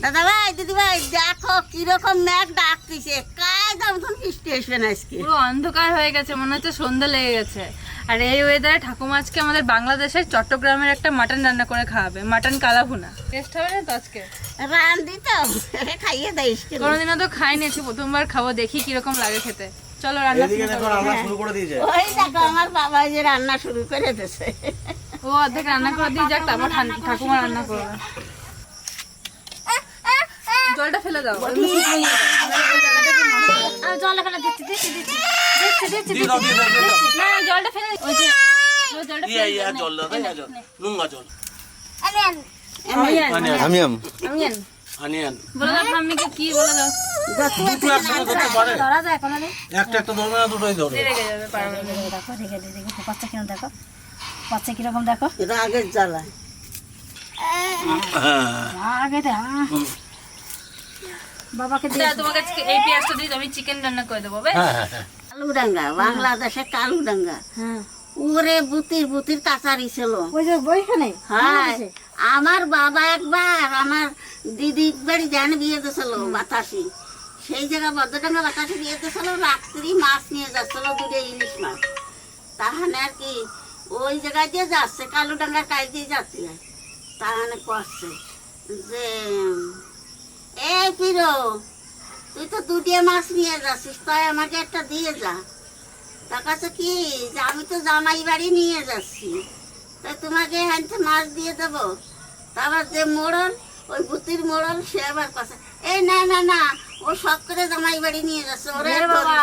দাদা ভাই দিদি ভাই দেখো কীরকম ম্যাগ ডাকতেছে। কায়দার মতন বৃষ্টি আসবে না আজকে? পুরো অন্ধকার হয়ে গেছে মনে হচ্ছে সন্ধ্যা লেগে গেছে। আর এই ওয়েদারে ঠাকুমা আজকে আমাদের বাংলাদেশের চট্টগ্রামের একটা মাটন রান্না করে খাওয়াবে মাটন কালাভুনা। টেস্ট হবে না তো আজকে? রান দিতে খাইয়ে দেয় কোনোদিনও তো খাইনি আজকে প্রথমবার খাব দেখি কীরকম লাগে খেতে। চলো রান্না। রান্না শুরু করে দিয়েছে। ওই দেখো আমার বাবা যে রান্না শুরু করে দিয়েছে। ও অর্ধেক রান্না করে দিয়ে যাক তারপর ঠাকুমা রান্না করবে। জলটা ফেলে দাও। জলটা ফেলে দিচ্ছি দিচ্ছি দিচ্ছি দিচ্ছি দিচ্ছি না জলটা ফেলে ওই যে জলটা ইয়া জল দাও জল? জল। বলে দাও কি বলে দাও? একটা একটা ধরবে না দুটোই ধরবে। দেখো দিয়ে দেখো বাচ্চা কীরকম দেখো। বাচ্চা কীরকম দেখো। এটা হ্যাঁ আগে দে আহ। বাবাকে দিয়ে আচ্ছা, তোমাকে এই পেঁয়াজটা দিয়ে আমি চিকেন রান্না করে দেবো হ্যাঁ হ্যাঁ হ্যাঁ। কালুডাঙ্গা বাংলাদেশে কালুডাঙ্গা। হ্যাঁ। ওরে বুতির বুতির কাছারি ছিল। ওই যে বইখানে হ্যাঁ। আমার বাবা একবার আমার দিদি বাড়ি জান বিয়ে দিয়েছিল বাতাসি। সেই জায়গা বদ্ধডাঙ্গা বাতাসি বিয়ে দিয়েছিল রাত্রি মাছ নিয়ে যাচ্ছিল দুটো ইলিশ মাছ। তাহলে আর কি ওই জায়গায় দিয়ে যাচ্ছে কালুডাঙ্গার কাজ দিয়ে যাচ্ছে। তাহলে করছে যে পিরো তুই তো দুটিয়ে মাছ নিয়ে যাচ্ছিস তাই আমাকে একটা দিয়ে যা। তার কাছে কি যে আমি তো জামাই বাড়ি নিয়ে যাচ্ছি তা তোমাকে হ্যান্ডে মাছ দিয়ে দেবো। তারপর যে মোড়ল ওই বুতির মোড়ল সে আবার পাশে এই না না না ও শখ করে জামাই বাড়ি নিয়ে যাচ্ছে ওরে বাবা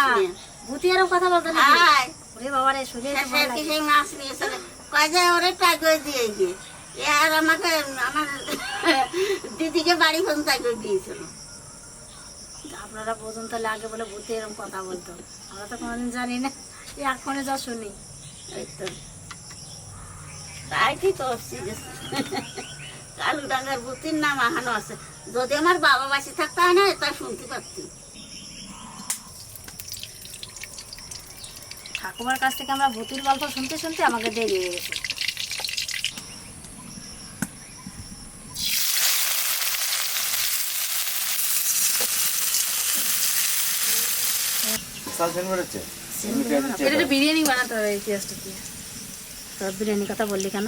ভূতিয়ারও কথা বলতে নাকি? ওরে বাবা রে শুনে। সেই মাছ নিয়ে চলে কয় যায় ওরে টাইগর দিয়ে গিয়ে। আর আমাকে আমার দিদিকে বাড়ি ফোন দিয়েছিল। আপনারা বোঝুন তাহলে আগে বলে ভূতে এরকম কথা বলতো। আমরা তো কোনোদিন জানি না। এই এখনই যা শুনি। এই তো। তাই কি করছি? কালু ডাঙ্গার বুতির নাম আহানো আছে। যদি আমার বাবা বাসি থাকতে হয় না তা শুনতে পারতি। ঠাকুমার কাছ থেকে আমরা ভূতির গল্প শুনতে শুনতে আমাকে দেরি হয়ে গেছে। সাল সেন বেরোচ্ছে এটা বিরিয়ানি বানাতে হবে এই পেঁয়াজটা দিয়ে। তোর বিরিয়ানি কথা বললি কেন?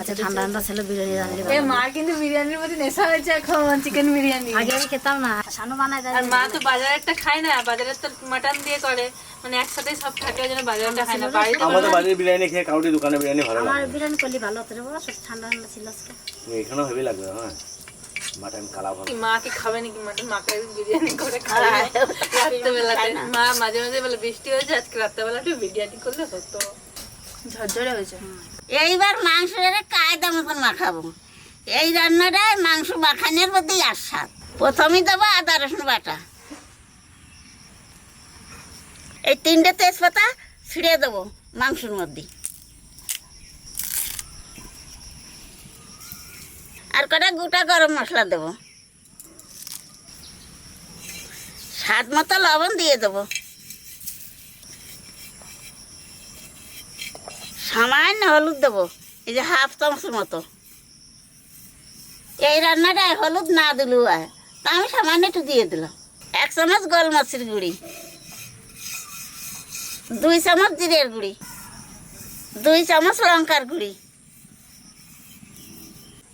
আচ্ছা ঠান্ডা ঠান্ডা ছিল বিরিয়ানি রাঁধলি এ মা কিন্তু বিরিয়ানির প্রতি নেশা হয়েছে এখন চিকেন বিরিয়ানি। আগে আমি খেতাম না সানু বানায় আর মা তো বাজারেরটা খায় না বাজারের তো মাটন দিয়ে করে। মানে একসাথে সব থাকে ওই জন্য বাজারেরটা খায় না। বাড়িতে আমাদের বাড়ির বিরিয়ানি খেয়ে কাউরি দোকানে বিরিয়ানি ভালো আমার বিরিয়ানি করলি ভালো হতো রে বাবা ঠান্ডা ঠান্ডা ছিল আজকে। এখানেও হেভি লাগবে হ্যাঁ। মাটন কালা ভালো কি মাকে খাবে নাকি মাটন? মাকে বিরিয়ানি করে খাবে রাত্রেবেলাতে। মা মাঝে মাঝে বলে বৃষ্টি হয়েছে আজকে রাত্রেবেলা একটু বিরিয়ানি করলে হতো। ঝরঝরে হয়েছে। এইবার মাংসের কায়দা মতন মাখাবো। এই রান্নাটায় মাংস মাখানোর মধ্যেই আস্বাদ। প্রথমেই দেবো আদা রসুন বাটা। এই তিনটে তেজপাতা ছিঁড়ে দেবো মাংসের মধ্যে। আর কটা গোটা গরম মশলা দেবো। স্বাদ মতো লবণ দিয়ে দেবো। সামান্য হলুদ দেবো, এই যে হাফ চামচের মতো। এই রান্নাটায় হলুদ না হয়, তা আমি সামান্য একটু দিয়ে দিলাম। এক চামচ গোলমরিচের গুঁড়ি, দুই চামচ জিরের গুঁড়ি, দুই চামচ লঙ্কার গুঁড়ি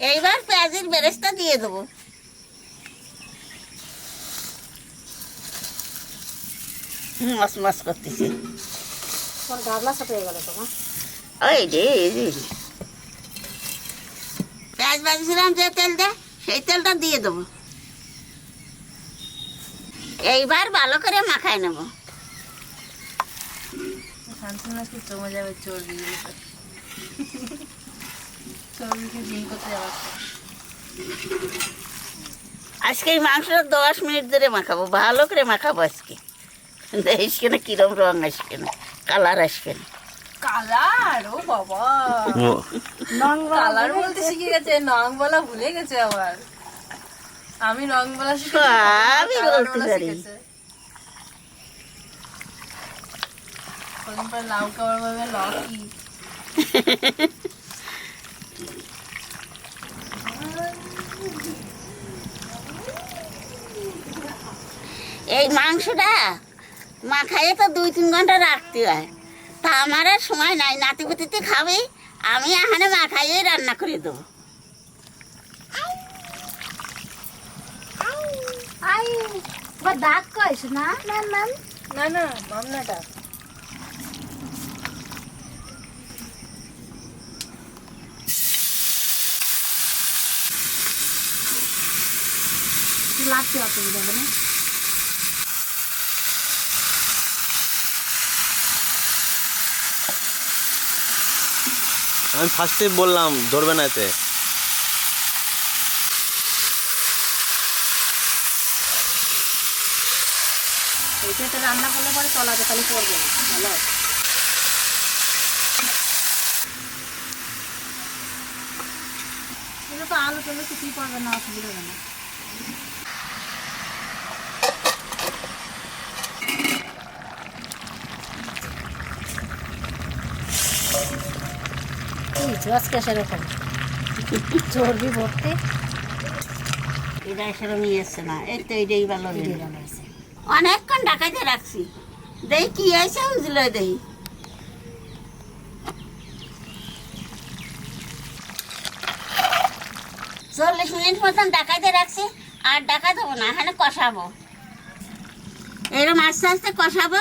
এইবার পেঁয়াজের বেরেস্তা দিয়ে দেবো। মস মস করতেছি। ওই রে পেঁয়াজ ভাজছিলাম যে তেল দে সেই তেলটা দিয়ে দেবো। এইবার ভালো করে মাখাই নেব। শান্তি আজকে জমে যাবে চর্বি। চর্বিকে জিম করতে আজকে এই মাংসটা দশ মিনিট ধরে মাখাবো ভালো করে মাখাবো আজকে। দেখিস না কিরম রং আসবে না কালার আসবে না। কালার ও বাবা। নং কালার বলতে শিখে গেছে নং বলা ভুলে গেছে আবার। আমি রং বলা শিখেছি আমি বলতে পারি। শিখেছে। কদিন পরে লাউ খাবার ভাবে লকি? এই মাংসটা মাখাইয়ে তো দুই তিন ঘণ্টা রাখতে হয়। তা আমার আর সময় নাই নাতিপুতিতে খাবে আমি এখানে মাখাইয়ে রান্না করে দেবো। দাঁত কইস না? না না। না না মামনাটা লাগতে অসুবিধা হবে না? আমি ফার্স্টে বললাম, ধরবে না এতে। রান্না করলে পরে তলাতে খালি পড়বে ভালো এটা তো আলু টলু কিছুই পড়বে না, অসুবিধা হবে না। আজকে সেরকম চর্বি ভর্তি। এটা নিয়ে এসছে না এই তো এইটাই ভালো অনেকক্ষণ ডাকাইতে রাখছি। দেই কি হয়েছে বুঝলো দেই। চল্লিশ মিনিট মতন ডাকাইতে রাখছি আর ডাকা দেবো না এখানে কষাবো। এরকম আস্তে আস্তে কষাবো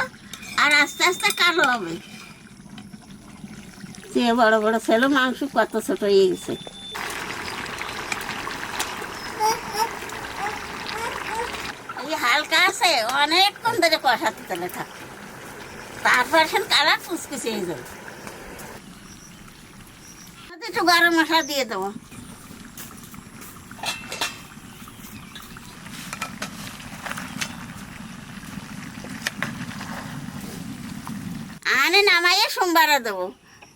আর আস্তে আস্তে কালো হবে। সে বড় বড় ছেলে মাংস কত ছোট হয়ে গেছে। হালকা আছে, অনেকক্ষণ ধরে কষাতে তেলে থাক। তারপর সে কালার কুচকুচে যাবে? একটু গরম মশলা দিয়ে দেবো। আনে নামাইয়ে সোমবারে দেবো।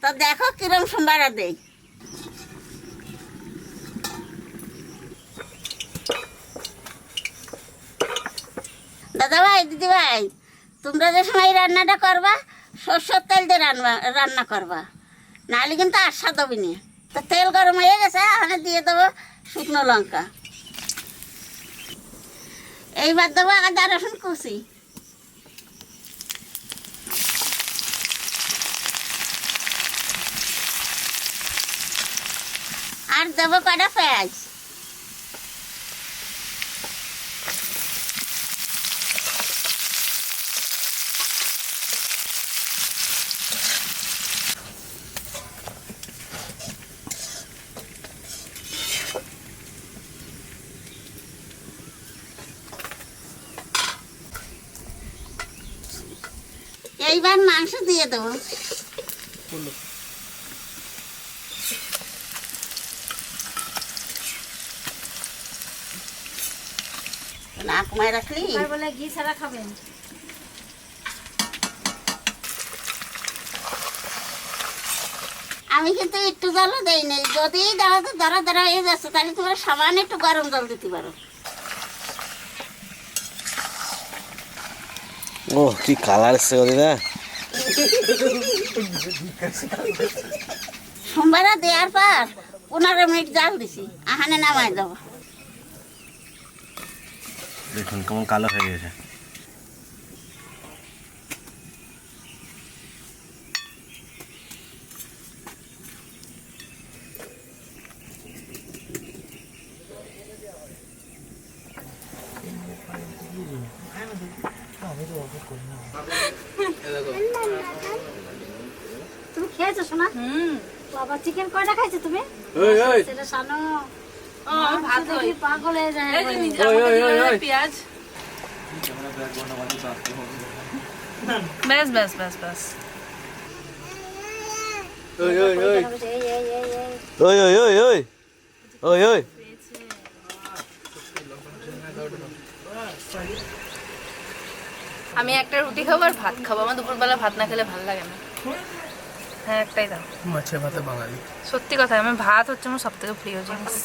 তো দেখো কিরম সোমবারে দেই দাদা ভাই দিদি ভাই তোমরা যে সময় রান্নাটা করবা, সর্ষের তেল দিয়ে রান্না রান্না করবা। নাহলে কিন্তু আস্বাদ হবে না। তো তেল গরম হয়ে গেছে, ওখানে দিয়ে দেবো শুকনো লঙ্কা। এইবার দেবো আদা, রসুন কুচি। আর দেবো কটা পেঁয়াজ। এইবার মাংস দিয়ে দেবো। নাক রাখলি আর বলে ঘি ছাড়া খাবেন। আমি কিন্তু একটু জলও দেই নাই। যদি দাও তো ধরা ধরা হয়ে যাচ্ছে তাহলে তোমরা সামান্য একটু গরম জল দিতে পারো। ও কি কালার এসছে দিদা? সোমবার দেওয়ার পর পনেরো মিনিট জাল দিছি। আহানে নামাই দেবো। দেখুন কেমন কালো হয়ে গেছে। তুমি খেয়েছো শোনা হুম। বাবা চিকেন কয়টা খাইছো তুমি? সেটা সানো পাগল হয়ে যায় পেঁয়াজ। ব্যাস ব্যাস ব্যাস ব্যাস। ওই ওই ওই। ওই ওই ওই ওই। ওই ওই। আমি একটা রুটি খাব আর ভাত খাব। আমার দুপুরবেলা ভাত না খেলে ভালো লাগে না। হ্যাঁ একটাই দাও। মাছে ভাতে বাঙালি। সত্যি কথা আমার ভাত হচ্ছে আমার সব থেকে প্রিয় জিনিস।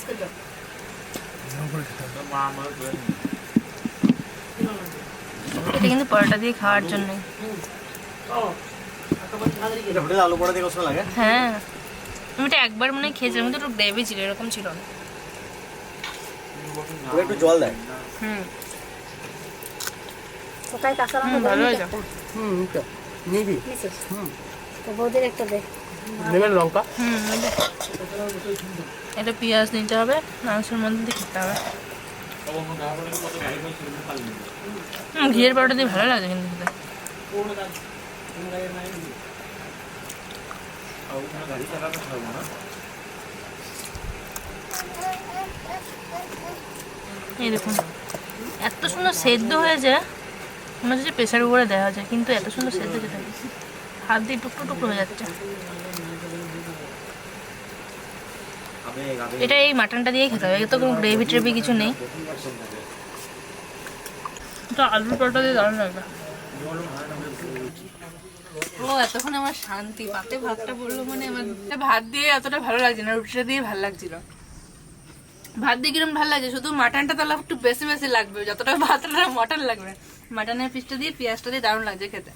এটা কিন্তু পরোটা দিয়ে খাওয়ার আলু দিয়ে কষ্ট লাগে হ্যাঁ। আমি এটা একবার মনে হয় খেয়েছিলাম কিন্তু একটু গ্রেভি ছিল এরকম ছিল না। একটু জল দেয় হুম। কোথায় কাঁচা লঙ্কা ভালো দেবো হয়েছে। হুম নিবি? তো বৌদির একটা দে নেবেন লঙ্কা হুম এটা পেঁয়াজ নিতে হবে মাংসের মধ্যে দিয়ে খেতে হবে ঘিয়ের পাউডার দিয়ে ভালো লাগে কিন্তু খেতে। এই দেখুন এত সুন্দর সেদ্ধ হয়েছে মনে হচ্ছে প্রেশার উপরে দেওয়া যায় কিন্তু এত সুন্দর সেদ্ধ দেখুন। হাত দিয়ে টুকরো টুকরো হয়ে যাচ্ছে। এটা এই মাটনটা দিয়েই খেতে হবে তো কোনো গ্রেভি ট্রেভি কিছু নেই। তো আলুর পরোটা দিয়ে দারুণ লাগবে। ও, এতক্ষণ আমার শান্তি, পাতে ভাতটা পড়ল মানে আমার ভাত দিয়ে এতটা ভালো লাগছে না, রুটিটা দিয়ে ভালো লাগছিল। ভাত দিয়ে কিরম ভালো লাগছে? শুধু মাটনটা তাহলে একটু বেশি বেশি লাগবে, যতটা ভাতটা মটন লাগবে। মাটনের পিসটা দিয়ে, পেঁয়াজটা দিয়ে দারুণ লাগছে খেতে।